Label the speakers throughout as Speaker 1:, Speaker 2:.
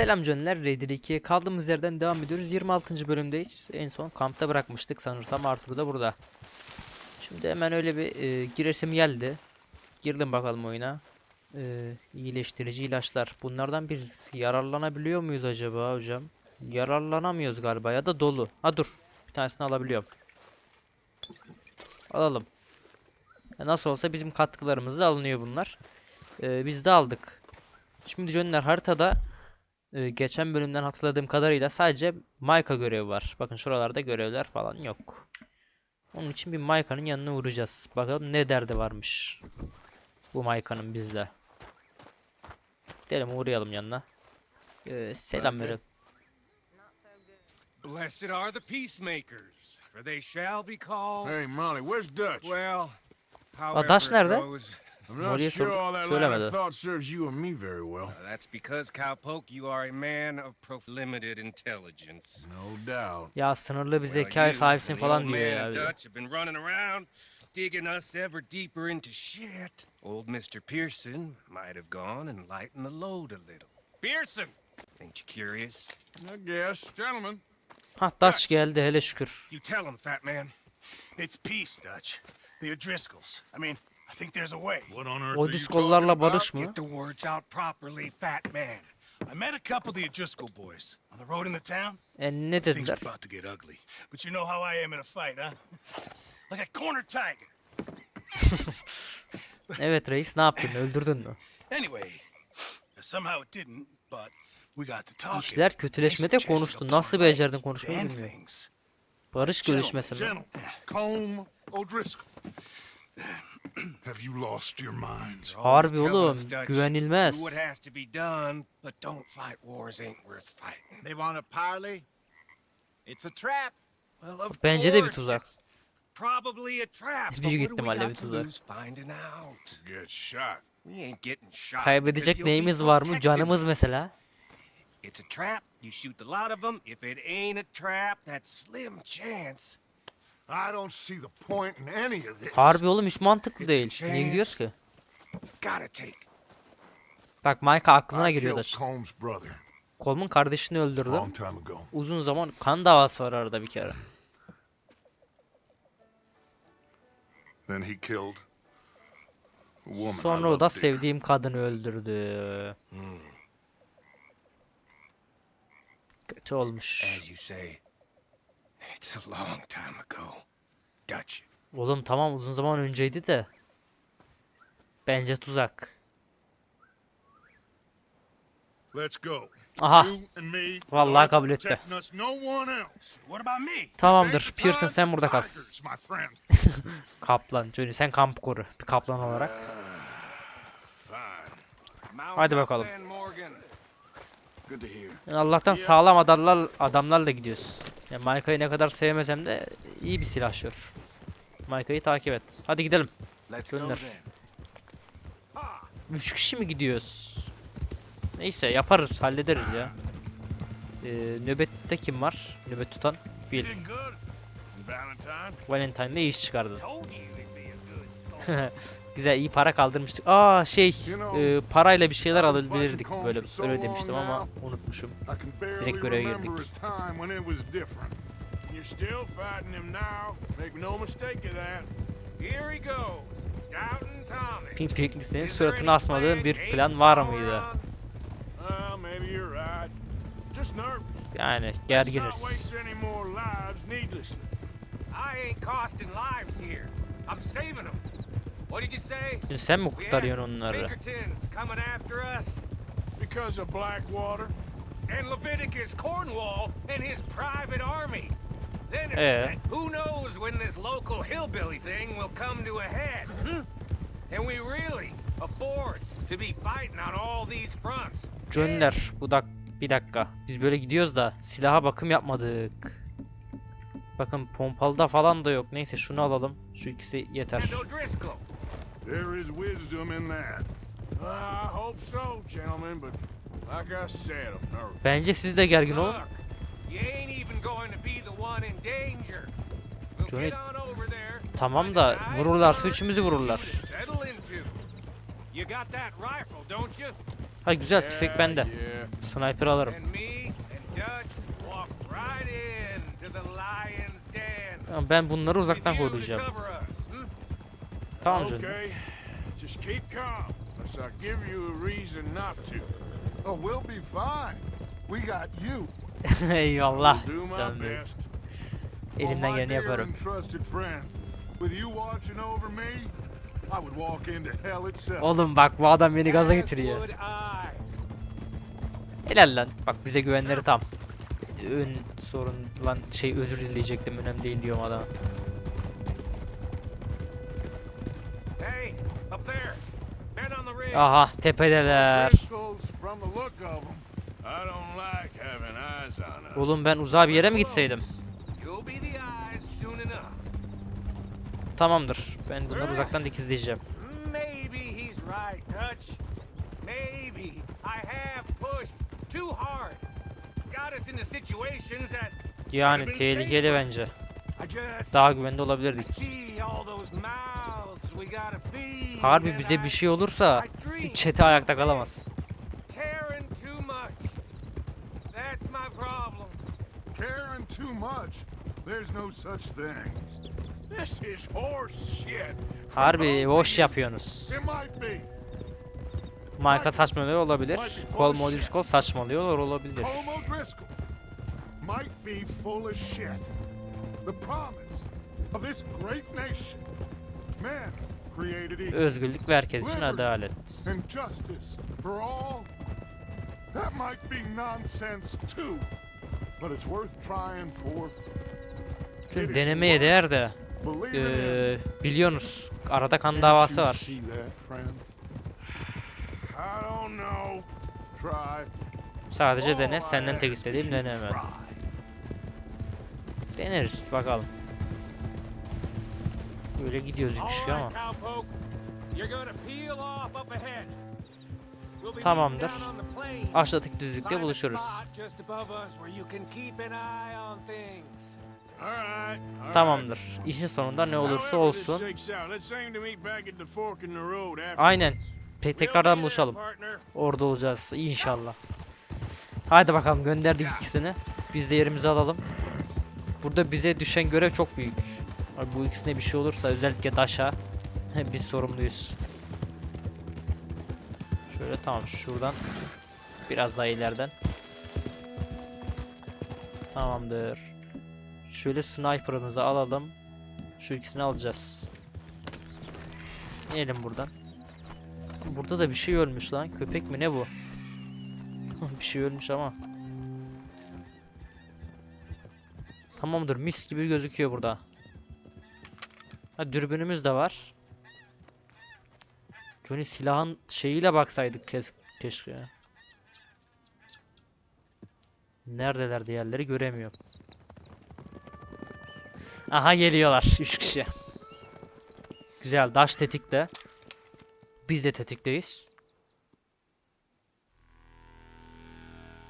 Speaker 1: Selam canlar, Raider 2'ye kaldığımız yerden devam ediyoruz. 26. bölümdeyiz. En son kampta bırakmıştık sanırsam Arthur da burada. Şimdi hemen öyle bir e, giresim geldi. Girdim bakalım oyuna. E, iyileştirici ilaçlar. Bunlardan biz yararlanabiliyor muyuz acaba hocam? Yararlanamıyoruz galiba ya da dolu. Ha dur. Bir tanesini alabiliyorum. Alalım. Ya nasıl olsa bizim katkılarımız da alınıyor bunlar. E, biz de aldık. Şimdi Jönler haritada ee, geçen bölümden hatırladığım kadarıyla sadece Mayka görevi var. Bakın şuralarda görevler falan yok. Onun için bir Mayka'nın yanına uğrayacağız. Bakalım ne derdi varmış. Bu Mayka'nın bizle. Gidelim uğrayalım yanına. Ee, selam
Speaker 2: Okay.
Speaker 1: verelim.
Speaker 3: Blessed are the peacemakers, for they shall be called.
Speaker 2: Hey, Molly, where's Dutch?
Speaker 3: Well, however
Speaker 1: Dutch nerede?
Speaker 3: goes,
Speaker 2: I'm not
Speaker 1: Molly'ye
Speaker 2: sure all that line
Speaker 1: söylemedi.
Speaker 2: of thought serves you and me very well.
Speaker 3: uh, that's because Cowpoke, you are a man of prof- limited intelligence.
Speaker 2: No doubt.
Speaker 1: Ya sınırlı bir zekaya sahipsin falan diyor
Speaker 3: man
Speaker 1: ya.
Speaker 3: and
Speaker 1: bir de.
Speaker 3: Dutch have been running around, digging us ever deeper into shit. Old Mr. Pearson might have gone and lightened the load a little. Pearson, ain't you curious?
Speaker 2: I guess. Gentlemen.
Speaker 1: Hah Dutch geldi hele şükür.
Speaker 3: You tell him, fat man.
Speaker 4: It's peace, Dutch. The O'Driscolls. I mean, I think there's a way.
Speaker 2: What on earth
Speaker 1: O diskollarla barış mı?
Speaker 3: Get the words out properly, fat man.
Speaker 4: I met a couple of the O'Driscoll boys on the road in the town.
Speaker 1: E ne
Speaker 4: Things
Speaker 1: dediler?
Speaker 4: are about to get ugly. But you know how I am in a fight, huh? Like a corner tiger.
Speaker 1: Evet reis ne yaptın? Öldürdün mü?
Speaker 4: Anyway, somehow it didn't, but we got to talking.
Speaker 1: İşler kötüleşmede konuştu. Nasıl becerdin konuşmayı
Speaker 4: Damn
Speaker 1: bilmiyorum.
Speaker 4: things.
Speaker 1: Barış görüşmesi mi?
Speaker 2: Gentlemen. Combe O'Driscoll. Have you lost your minds?
Speaker 1: Harbi oğlum, güvenilmez.
Speaker 3: Do what has to be done, but don't fight wars ain't worth fighting.
Speaker 5: They want a parley? It's a trap.
Speaker 3: Well, of
Speaker 1: Bence de bir
Speaker 3: course,
Speaker 1: tuzak.
Speaker 3: it's Probably a trap. but
Speaker 1: Büyük ihtimalle bir tuzak.
Speaker 3: lose finding out?
Speaker 2: Get shot.
Speaker 3: We ain't getting shot.
Speaker 1: Kaybedecek
Speaker 3: because you'll be
Speaker 1: neyimiz var mı? Canımız mesela.
Speaker 3: It's a trap. You shoot a lot of them. If it ain't a trap, that's slim chance.
Speaker 2: I don't see the point in any of this.
Speaker 1: Harbi oğlum hiç mantıklı değil. Niye gidiyoruz ki?
Speaker 3: Gotta take.
Speaker 1: Bak Mike aklına giriyor da. Coleman kardeşini
Speaker 2: ago.
Speaker 1: Uzun zaman kan davası var arada bir kere.
Speaker 2: Then he killed a woman I
Speaker 1: Sonra o da sevdiğim kadını öldürdü. Kötü olmuş.
Speaker 3: İt's a long time ago. Dutch.
Speaker 1: Oğlum tamam uzun zaman önceydi de. Bence tuzak.
Speaker 2: Let's go.
Speaker 1: Aha.
Speaker 2: You and me.
Speaker 1: Vallahi kabul etti. Tamamdır. Pearson sen burada kal. Kaplan. Johnny sen kamp koru. Bir kaplan olarak.
Speaker 3: Mount
Speaker 1: Hadi bakalım. Yani Allah'tan sağlam adamlar, adamlarla gidiyoruz. Yani Maika'yı ne kadar sevmesem de iyi bir silahşör. Maika'yı takip et. Hadi gidelim. Gönder. 3 kişi mi gidiyoruz? Neyse yaparız, hallederiz ya. Ee, nöbette kim var? Nöbet tutan Bill.
Speaker 2: Valentine.
Speaker 1: Valentine'de iş çıkardı. Güzel iyi para kaldırmıştık. Aa şey e, parayla bir şeyler alabilirdik böyle öyle demiştim ama unutmuşum. Direkt göreve girdik.
Speaker 2: a time when it was different. You're still fighting him now. Make no mistake of that.
Speaker 3: Here he goes. Downton Thomas.
Speaker 1: Pimpiriklisinin
Speaker 3: Is there
Speaker 1: suratını
Speaker 3: plan
Speaker 1: bir plan var mıydı?
Speaker 3: around?
Speaker 2: Well, maybe you're right. Just nervous.
Speaker 1: Yani
Speaker 2: Let's not
Speaker 1: gerginiz.
Speaker 2: waste any more lives needlessly.
Speaker 3: I ain't costing lives here. I'm saving them. What did you say?
Speaker 1: Şimdi sen mi kurtarıyorsun onları?
Speaker 3: Pinkertons coming after us.
Speaker 2: Because of Blackwater.
Speaker 3: And Leviticus Cornwall and his private army. Then
Speaker 1: Eh.
Speaker 3: who knows when this local hillbilly thing will come to a head? Hmm? And we really afford to be fighting on all these fronts.
Speaker 1: Johnny'ler bu dak bir dakika. Biz böyle gidiyoruz da silaha bakım yapmadık. Bakın pompalıda falan da yok. Neyse şunu alalım. Şu ikisi yeter.
Speaker 2: There is wisdom in that. I hope so, gentlemen, but like I said, I'm nervous.
Speaker 1: Bence siz de gergin olun.
Speaker 3: Look, you ain't even going to be the one in danger. There.
Speaker 1: Tamam da vururlarsa üçümüzü vururlar.
Speaker 3: to settle into. You got that rifle, don't you?
Speaker 1: Ha güzel tüfek bende. Sniper alırım. Ben bunları uzaktan koruyacağım. Tamam canım.
Speaker 2: Okay. Just keep calm, unless I give you a reason not to.
Speaker 5: Oh, we'll be fine. We got you.
Speaker 1: Eyvallah. Canım benim. Elimden geleni yaparım.
Speaker 5: and trusted friend. With you watching over me, I would walk into hell itself.
Speaker 1: Oğlum bak bu adam beni gaza getiriyor. Helal lan. Bak bize güvenleri tam. Ön sorun lan şey özür dileyecektim önemli değil diyorum adama.
Speaker 3: On
Speaker 2: us.
Speaker 1: Oğlum ben uzağa bir yere mi gitseydim? Tamamdır. Ben bunları uzaktan dikizleyeceğim. Yani tehlikeli bence. Daha güvende olabilirdik.
Speaker 3: see all those mouths we gotta feed.
Speaker 1: Harbi bize bir
Speaker 3: I
Speaker 1: şey olursa çete ayakta kalamaz.
Speaker 3: caring too much. That's my problem.
Speaker 5: Caring too much. There's no such thing.
Speaker 2: This is horse shit.
Speaker 1: Harbi boş yapıyorsunuz.
Speaker 5: It might be.
Speaker 1: Mike'a saçmalıyor olabilir. Colmo Driscoll saçmalıyor olabilir.
Speaker 5: Might be full of shit.
Speaker 1: Özgürlük ve herkes için adalet.
Speaker 5: That might be nonsense too, but it's worth trying for.
Speaker 1: Çünkü denemeye değer de
Speaker 5: in.
Speaker 1: biliyorsunuz arada kan davası var.
Speaker 5: See that, friend?
Speaker 2: I don't know.
Speaker 5: Try.
Speaker 1: Sadece dene senden tek istediğim deneme. Deneriz bakalım. Böyle gidiyoruz yüküşü ama. Tamamdır. Aşağıdaki düzlükte buluşuruz. Tamamdır. İşin sonunda ne olursa olsun. Aynen. Pe- tekrardan buluşalım. Orada olacağız inşallah. Hadi bakalım gönderdik ikisini. Biz de yerimizi alalım. Burada bize düşen görev çok büyük. Abi bu ikisine bir şey olursa özellikle Daş'a biz sorumluyuz. Şöyle tamam şuradan biraz daha ileriden. Tamamdır. Şöyle sniper'ımızı alalım. Şu ikisini alacağız. İnelim buradan. Burada da bir şey ölmüş lan. Köpek mi ne bu? bir şey ölmüş ama. Tamamdır mis gibi gözüküyor burada. Ha dürbünümüz de var. Johnny silahın şeyiyle baksaydık kes keşke. Neredeler diğerleri göremiyorum. Aha geliyorlar 3 kişi. Güzel daş tetikte. Biz de tetikteyiz.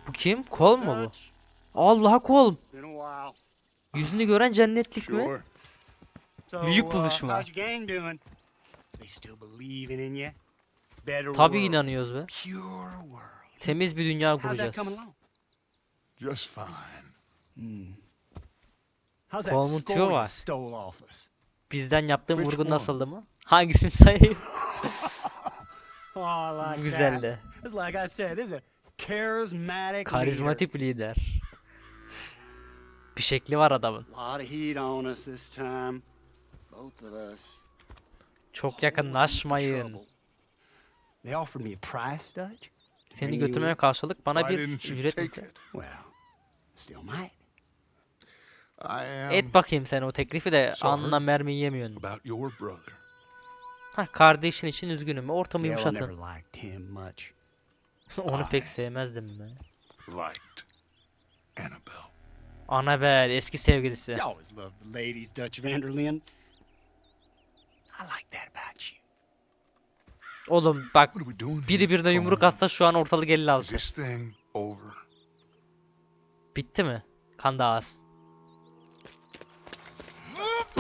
Speaker 1: Bu kim? Kol mu bu?
Speaker 5: Dutch,
Speaker 1: Allah kol. Yüzünü gören cennetlik mi? Büyük
Speaker 4: uh,
Speaker 1: buluşma. Tabii inanıyoruz be. Temiz bir dünya kuracağız.
Speaker 5: Just fine.
Speaker 4: Score you
Speaker 1: var. Bizden yaptığım vurgu nasıldı mı? Hangisini sayayım?
Speaker 4: Oh,
Speaker 1: güzeldi. Karizmatik bir lider. Bir şekli var adamın. Çok yakınlaşmayın. Seni götürmeye karşılık bana bir ücret Et bakayım sen o teklifi de alnına mermi yemiyorsun. Ha kardeşin için üzgünüm. Ortamı yumuşatın. Onu pek sevmezdim ben.
Speaker 5: Liked Annabelle.
Speaker 1: Annabelle eski sevgilisi.
Speaker 4: You always loved the ladies, Dutch Vanderlyn. I like that about you.
Speaker 1: Oğlum bak biri birine yumruk
Speaker 5: Oh,
Speaker 1: atsa şu an ortalık
Speaker 5: Is
Speaker 1: 56.
Speaker 5: this thing over?
Speaker 1: Bitti mi? Kan davası.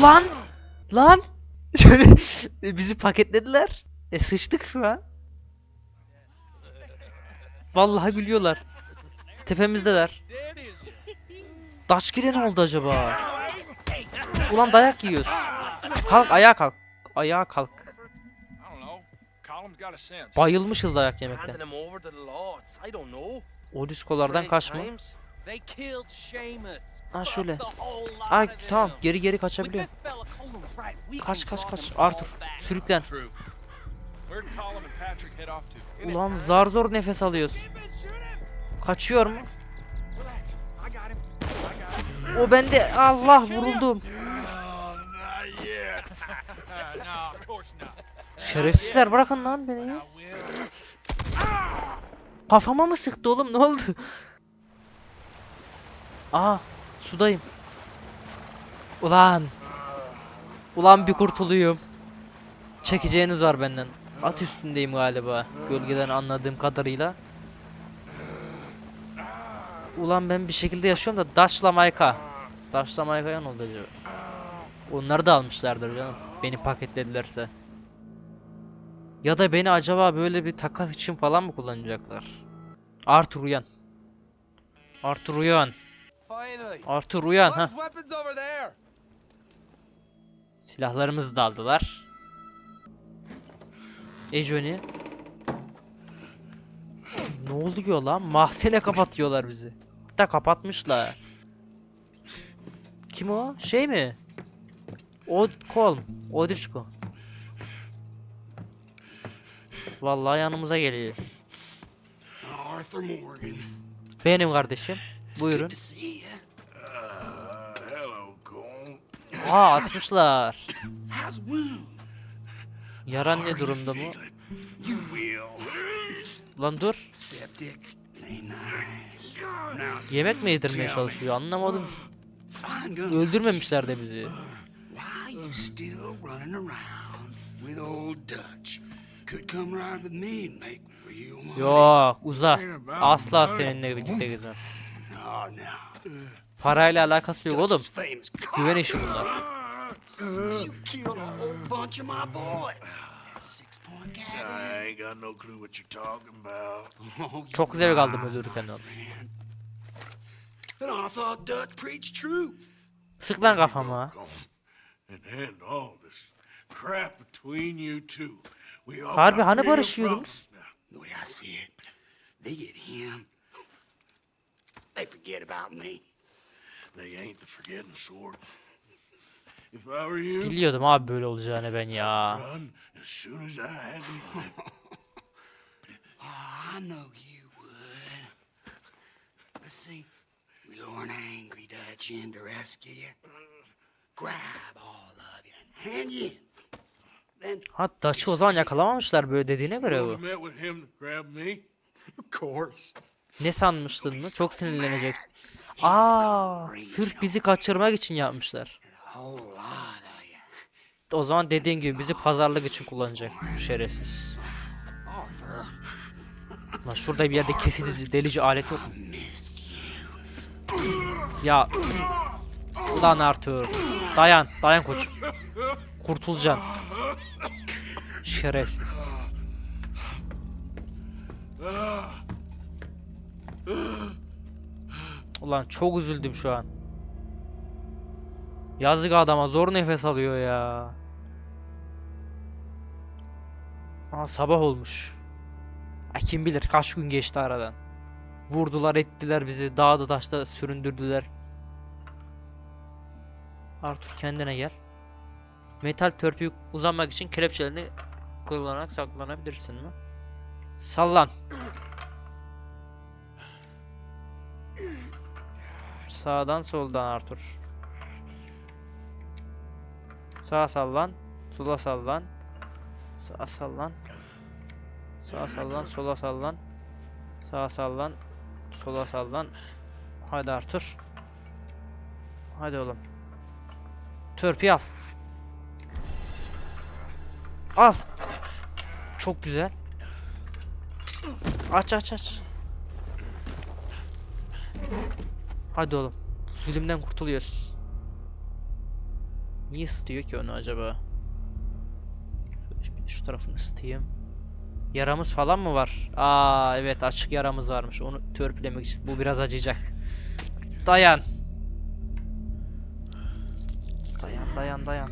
Speaker 1: Lan! Lan! Şöyle bizi paketlediler. E sıçtık şu an. Vallahi gülüyorlar. Tepemizdeler. Daçkire ne oldu acaba? Ulan dayak yiyoruz. Kalk ayağa kalk. Ayağa kalk. Bayılmışız dayak yemekten. O diskolardan kaçma. Ha şöyle. Ay tamam geri geri kaçabiliyor. Kaç kaç kaç. Arthur sürüklen. Ulan zar zor nefes alıyoruz. Kaçıyor mu? O bende Allah vuruldum. Şerefsizler bırakın lan beni ya. Kafama mı sıktı oğlum ne oldu? Aa sudayım. Ulan. Ulan bir kurtuluyum. Çekeceğiniz var benden. At üstündeyim galiba. Gölgeden anladığım kadarıyla. Ulan ben bir şekilde yaşıyorum da Daşla Mayka. Daşla Mayka'ya ne oldu acaba? Onları da almışlardır canım. Beni paketledilerse. Ya da beni acaba böyle bir takas için falan mı kullanacaklar? Arthur uyan. Arthur uyan. Arthur uyan ha. Silahlarımızı da aldılar. E Johnny. Ne oluyor lan? Mahzene kapatıyorlar bizi. Hatta kapatmışlar. Kim o? Şey mi? Od Kolm. Odrichko. Vallahi yanımıza geliyor.
Speaker 4: Arthur Morgan.
Speaker 1: Benim kardeşim. Buyurun.
Speaker 2: Uh.
Speaker 1: Aa asmışlar. Yaran ne durumda bu? Lan dur. Yemek mi yedirmeye çalışıyor anlamadım. Öldürmemişler de bizi. Yok uza. Asla seninle birlikte gezmem. Parayla alakası yok oğlum. Güven işi bunlar.
Speaker 2: I ain't got no clue what you're talking about.
Speaker 4: You
Speaker 1: Çok zevk aldım
Speaker 4: I thought Dutch preached truth.
Speaker 1: Sık lan kafama.
Speaker 2: Cole. And end all this crap between you two. We all
Speaker 1: Harbi hani barışıyordunuz?
Speaker 4: The way I see it, they get him. They forget about me.
Speaker 2: They ain't the forgetting sort. If I were you,
Speaker 1: Biliyordum abi böyle olacağını ben ya.
Speaker 2: run as soon as I had the money.
Speaker 4: I know you would. But see, we lure an angry Dutch in to rescue you. Grab all of you and hand you in. Then,
Speaker 1: Hatta o zaman yakalamamışlar böyle dediğine göre bu.
Speaker 2: met with him to grab me?
Speaker 4: of course,
Speaker 1: Ne sanmıştın mı? Çok sinirlenecek. Aa, sırf bizi kaçırmak için yapmışlar.
Speaker 4: a whole lot of you.
Speaker 1: O zaman dediğin gibi bizi pazarlık için kullanacak. Bu şerefsiz. Lan şurada bir yerde kesici delici alet yok mu? Ya. Ulan Arthur. Dayan dayan koçum. Kurtulacaksın. Şerefsiz. Ulan çok üzüldüm şu an. Yazık adama zor nefes alıyor ya Aa, sabah olmuş Ay, Kim bilir kaç gün geçti aradan Vurdular ettiler bizi dağda taşta süründürdüler Arthur kendine gel. Metal törpüyü uzanmak için kelepçelerini kullanarak saklanabilirsin mi? Sallan. Sağdan soldan Arthur. Sağa sallan. Sola sallan. Sağa sallan. Sağa sallan. Sola sallan. Sağa sallan. Sola sallan. Hadi Arthur. Hadi oğlum. Törpü al. Al. Çok güzel. Aç aç aç. Hadi oğlum. Zulümden kurtuluyoruz. Niye ısıtıyor ki onu acaba? Tarafını ısıtayım. Yaramız falan mı var? Aa evet açık yaramız varmış. Onu törpülemek için. Bu biraz acıyacak. Dayan. Dayan dayan dayan.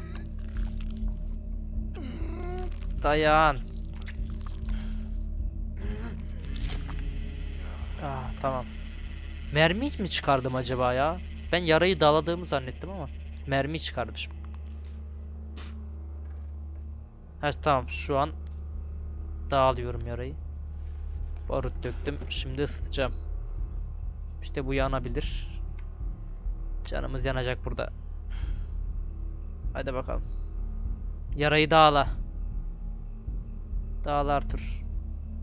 Speaker 1: Dayan. Ah tamam. Mermi hiç mi çıkardım acaba ya? Ben yarayı daladığımı zannettim ama mermi çıkarmışım. Ha tamam şu an dağılıyorum yarayı. Barut döktüm. Şimdi ısıtacağım. İşte bu yanabilir. Canımız yanacak burada. Hadi bakalım. Yarayı dağla. Dağla Arthur.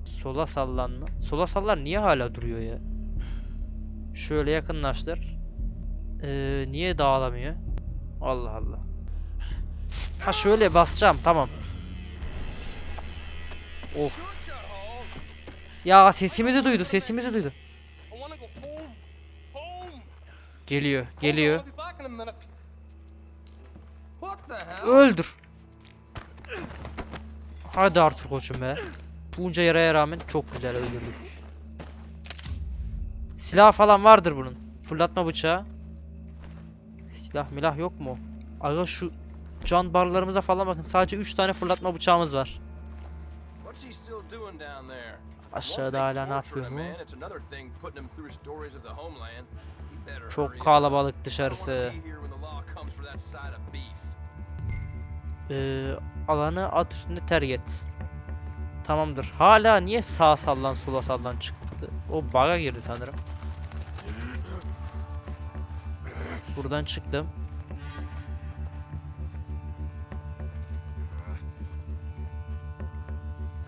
Speaker 1: Sola sallanma. Sola sallan niye hala duruyor ya? Şöyle yakınlaştır. Ee, niye dağılamıyor? Allah Allah. Ha şöyle basacağım tamam. Of. Ya sesimizi duydu, sesimizi duydu. Geliyor, geliyor. Öldür. Hadi Arthur koçum be. Bunca yaraya rağmen çok güzel öldürdük. Silah falan vardır bunun. Fırlatma bıçağı. Silah milah yok mu? Aga şu can barlarımıza falan bakın. Sadece 3 tane fırlatma bıçağımız var.
Speaker 6: What's he still doing down there?
Speaker 1: Aşağıda hala ne yapıyor
Speaker 6: hurry
Speaker 1: Çok kalabalık dışarısı. Ee, alanı at üstünde terk et. Tamamdır. Hala niye sağ sallan sola sallan çıktı? O bug'a girdi sanırım. Buradan çıktım.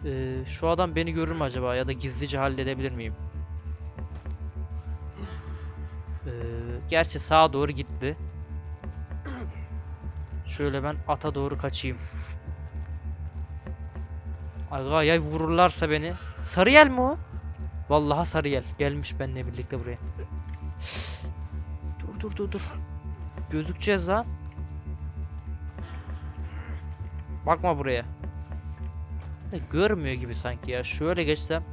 Speaker 1: Ee, şu adam beni görür mü acaba ya da gizlice halledebilir miyim? Ee, gerçi sağa doğru gitti. Şöyle ben ata doğru kaçayım. Aga ya vururlarsa beni. Sarıyel mi o? Vallahi Sarıyel. Gelmiş benimle birlikte buraya. dur dur dur dur. Gözükeceğiz lan. Bakma buraya. E, Görmüyor gibi sanki ya. Şöyle geçsem.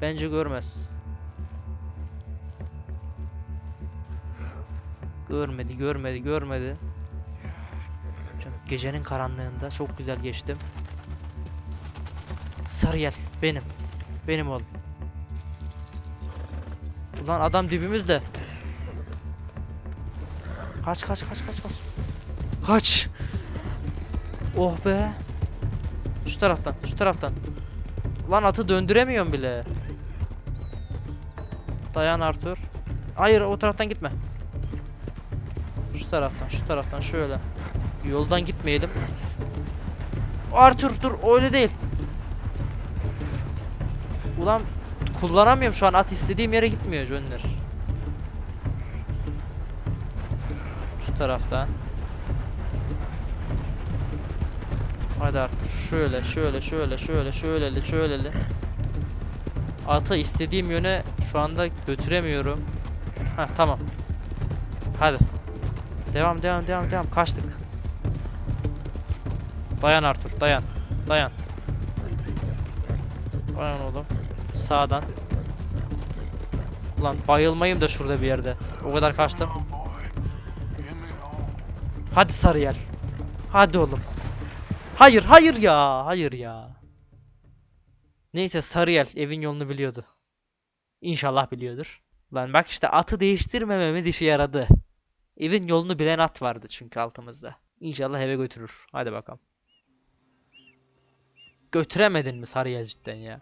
Speaker 1: Bence görmez. Görmedi, görmedi, görmedi. Gecenin karanlığında çok güzel geçtim. Sarıyel benim. Benim oğlum. Ulan adam dibimizde. Kaç kaç kaç kaç kaç. Kaç. Oh be. Şu taraftan, şu taraftan. Ulan atı döndüremiyorum bile. Dayan Arthur. Hayır o taraftan gitme. Şu taraftan, şu taraftan şöyle. Yoldan gitmeyelim. Arthur dur öyle değil. Ulan kullanamıyorum şu an at istediğim yere gitmiyor Jönler. Şu taraftan. Hadi Arthur şöyle şöyle şöyle şöyle şöyle şöyle. Atı istediğim yöne şu anda götüremiyorum. Ha tamam. Hadi. Devam devam devam devam kaçtık. Dayan Arthur dayan. Dayan. Dayan oğlum. Sağdan. Ulan bayılmayayım da şurada bir yerde. O kadar kaçtım. Hadi Sarıyer. Hadi oğlum. Hayır hayır ya. Hayır ya. Neyse Sarıyer evin yolunu biliyordu. İnşallah biliyordur. Lan bak işte atı değiştirmememiz işe yaradı. Evin yolunu bilen at vardı çünkü altımızda. İnşallah eve götürür. Hadi bakalım. Götüremedin mi Sarıyer cidden ya?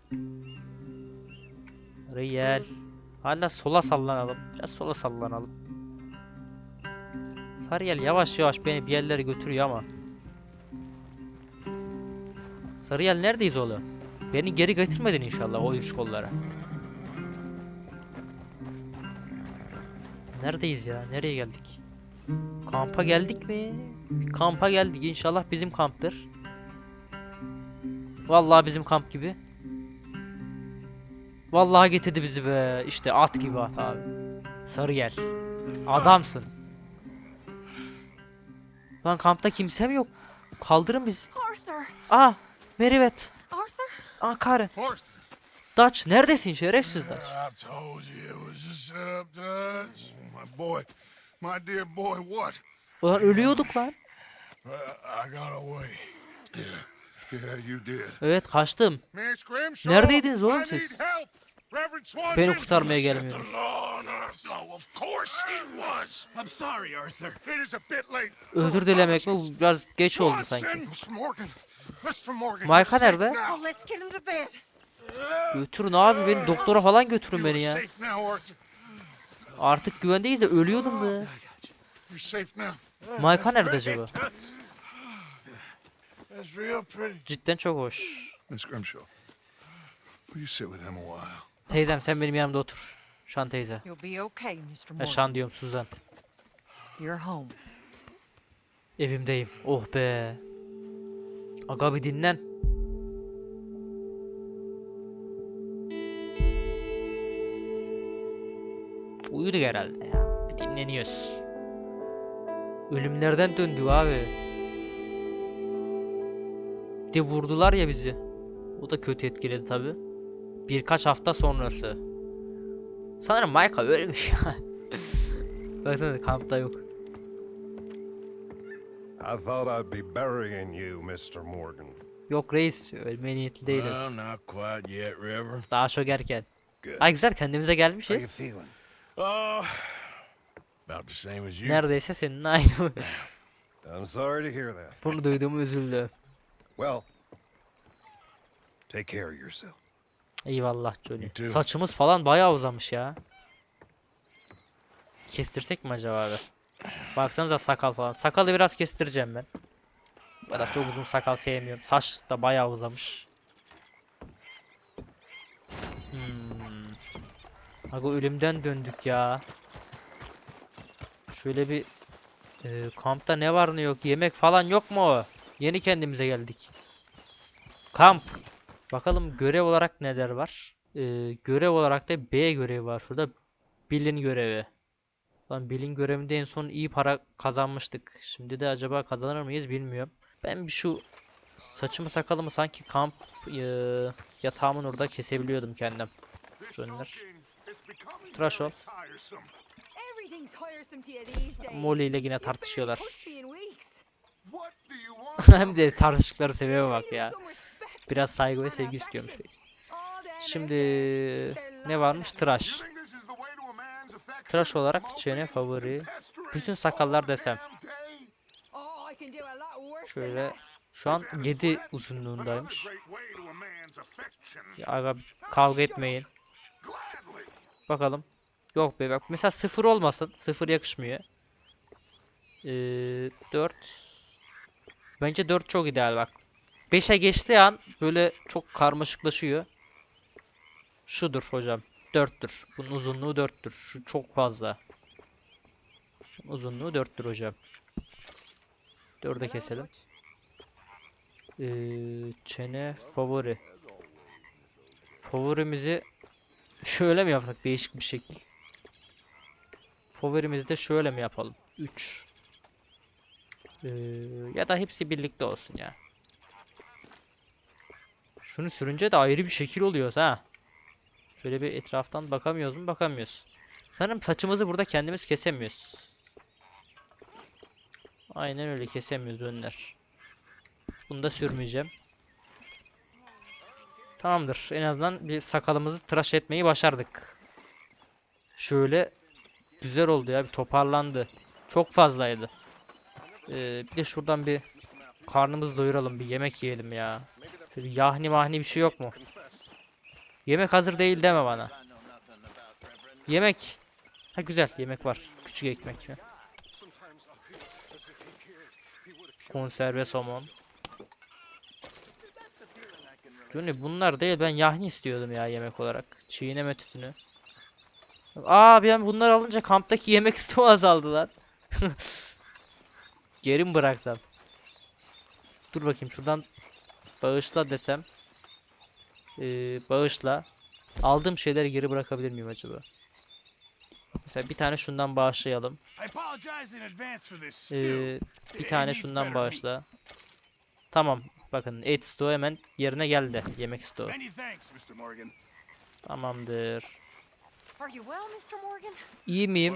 Speaker 1: Sarıyer. Hala sola sallanalım. Biraz sola sallanalım. Sarıyel yavaş yavaş beni bir yerlere götürüyor ama. Sarıyel neredeyiz oğlum? Beni geri getirmedin inşallah o üç kollara. Neredeyiz ya? Nereye geldik? Kampa geldik mi? Kampa geldik. İnşallah bizim kamptır. Vallahi bizim kamp gibi. Vallahi getirdi bizi be. İşte at gibi at abi. Sarıyer. Adamsın. Lan kampta kimse mi yok? Kaldırın bizi. Aa, Merivet.
Speaker 7: Arthur?
Speaker 1: Aa Karen. Dutch neredesin şerefsiz Dutch?
Speaker 2: I told you it was a setup, Dutch. My boy, my dear boy, what?
Speaker 1: Ulan ölüyorduk lan.
Speaker 2: I got away. Yeah, yeah, you did.
Speaker 1: Evet kaçtım. Neredeydiniz oğlum siz? Beni kurtarmaya gelmiyorsunuz.
Speaker 2: the law on earth. No, of course he was.
Speaker 5: I'm sorry, Arthur.
Speaker 2: It is a bit late.
Speaker 1: Özür dilemek mi? Bu Biraz geç oldu sanki.
Speaker 2: Safe
Speaker 1: nerede?
Speaker 2: now.
Speaker 7: Oh, let's get him to bed.
Speaker 1: Götürün abi beni doktora falan götürün beni ya. Artık güvendeyiz de ölüyordum be. Mayka nerede acaba? Cidden çok hoş. Teyzem sen benim yanımda otur. Şan teyze.
Speaker 7: Morgan.
Speaker 1: Şan diyorum Suzan. Evimdeyim. Oh be. Aga bir dinlen. Uyuduk herhalde ya. Bir dinleniyoruz. Ölümlerden döndük abi. Bir de vurdular ya bizi. O da kötü etkiledi tabi. Birkaç hafta sonrası. Sanırım Micah ölmüş ya. Baksana kampta yok.
Speaker 8: I thought I'd be burying you, Mr. Morgan.
Speaker 1: Yok reis ölmeye niyetli değilim.
Speaker 2: Well, not quite yet, Reverend.
Speaker 1: Daha çok erken.
Speaker 8: Good.
Speaker 1: Ay güzel kendimize
Speaker 8: How you
Speaker 1: gelmişiz.
Speaker 8: feeling?
Speaker 2: Oh, about the same as you.
Speaker 1: Neredeyse senin aynı.
Speaker 8: I'm sorry to hear that.
Speaker 1: Bunu duyduğumu üzüldüm.
Speaker 8: Well, take care of yourself.
Speaker 1: Eyvallah Johnny.
Speaker 2: You too.
Speaker 1: Saçımız falan bayağı uzamış ya. Kestirsek mi acaba abi? Baksanıza sakal falan. Sakalı biraz kestireceğim ben. De çok uzun sakal sevmiyorum. Saç da bayağı uzamış. Hmm. Aga ölümden döndük ya. Şöyle bir e, kampta ne var ne yok yemek falan yok mu? Yeni kendimize geldik. Kamp. Bakalım görev olarak neler var? Ee, görev olarak da B görevi var şurada. Bill'in görevi. Lan Bill'in görevinde en son iyi para kazanmıştık. Şimdi de acaba kazanır mıyız bilmiyorum. Ben bir şu saçımı sakalımı sanki kamp e, yatağımın orada kesebiliyordum kendim. Şunlar. Tıraş ol. Molly ile yine tartışıyorlar. Hem de tartıştıkları seviye bak ya. Biraz saygı ve sevgi istiyormuş. Şimdi ne varmış? Tıraş.
Speaker 5: You think this is the way to a man's affection?
Speaker 1: Tıraş olarak çene favori. Bütün sakallar desem. Şöyle şu an 7 uzunluğundaymış. Ya kavga etmeyin. Bakalım. Yok be bak mesela 0 olmasın. 0 yakışmıyor. Ee, 4 Bence 4 çok ideal bak. 5'e geçtiği an böyle çok karmaşıklaşıyor. Şudur hocam. 4'tür. Bunun uzunluğu 4'tür. Şu çok fazla. Uzunluğu 4'tür hocam. 4'e keselim. Ee, çene favori. Favorimizi şöyle mi yapsak değişik bir şekil? Favorimizi de şöyle mi yapalım? 3. Ee, ya da hepsi birlikte olsun ya. Şunu sürünce de ayrı bir şekil oluyoruz ha. Şöyle bir etraftan bakamıyoruz mu? Bakamıyoruz. Sanırım saçımızı burada kendimiz kesemiyoruz. Aynen öyle kesemiyoruz önler. Bunu da sürmeyeceğim. Tamamdır. En azından bir sakalımızı tıraş etmeyi başardık. Şöyle güzel oldu ya. Bir toparlandı. Çok fazlaydı. Ee, bir de şuradan bir karnımızı doyuralım. Bir yemek yiyelim ya. Şöyle yahni mahni bir şey yok mu? Yemek hazır değil deme bana. Yemek. Ha güzel yemek var. Küçük ekmek mi? Konserve somon. Johnny bunlar değil ben yahni istiyordum ya yemek olarak. Çiğneme tütünü. Aa ben bunları alınca kamptaki yemek isteği azaldı lan. Geri mi bıraksam? Dur bakayım şuradan bağışla desem. Ee, bağışla. Aldığım şeyleri geri bırakabilir miyim acaba? Mesela bir tane şundan bağışlayalım. Ee, bir tane şundan bağışla. Tamam. Bakın et stoğu hemen yerine geldi. Yemek stoğu. Tamamdır. İyi miyim?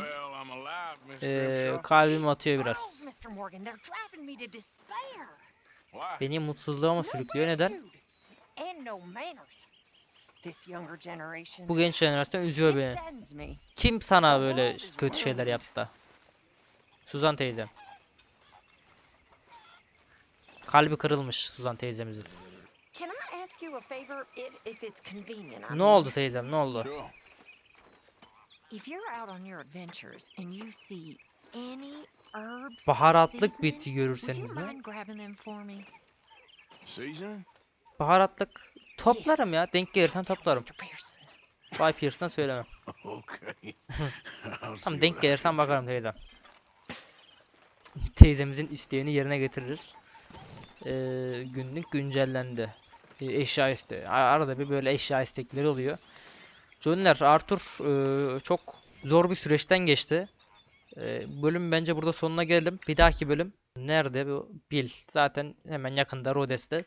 Speaker 1: Ee, kalbim atıyor
Speaker 7: Balls,
Speaker 1: biraz. Beni mutsuzluğa mı sürüklüyor? Neden?
Speaker 7: And no manners. This younger generation.
Speaker 1: Bu genç jenerasyon üzüyor beni. Kim sana böyle kötü şeyler yaptı? Suzan teyzem. Kalbi kırılmış Suzan teyzemizin.
Speaker 7: Can I ask you a favor if, if it's convenient? I
Speaker 1: Ne oldu teyzem? Ne oldu?
Speaker 2: Sure.
Speaker 7: If you're out on your adventures and you see any herbs or
Speaker 1: Baharatlık
Speaker 7: would
Speaker 1: görürseniz
Speaker 7: you
Speaker 1: Baharatlık toplarım ya. Denk gelirsen
Speaker 7: Tell
Speaker 1: toplarım. Bay Pearson söylemem.
Speaker 2: See
Speaker 1: denk gelirsen bakarım teyzem. Teyzemizin isteğini yerine getiririz. Ee, günlük güncellendi. Ee, eşya isteği. A- Arada bir böyle eşya istekleri oluyor. Johnny'ler Arthur e, çok zor bir süreçten geçti. E, bölüm bence burada sonuna gelelim. Bir dahaki bölüm nerede bu Bill zaten hemen yakında Rhodes'te.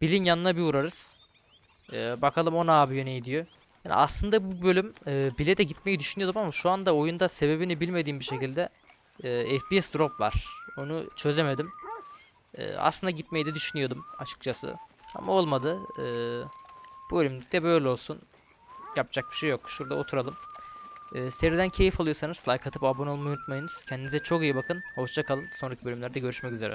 Speaker 1: Bill'in yanına bir uğrarız. E, bakalım o ne yapıyor ne ediyor. Yani aslında bu bölüm e, Bill'e de gitmeyi düşünüyordum ama şu anda oyunda sebebini bilmediğim bir şekilde e, FPS drop var. Onu çözemedim. E, aslında gitmeyi de düşünüyordum açıkçası. Ama olmadı. E, bu bölümlük de böyle olsun. Yapacak bir şey yok. Şurada oturalım. E, seriden keyif alıyorsanız like atıp abone olmayı unutmayınız. Kendinize çok iyi bakın. Hoşça kalın. Sonraki bölümlerde görüşmek üzere.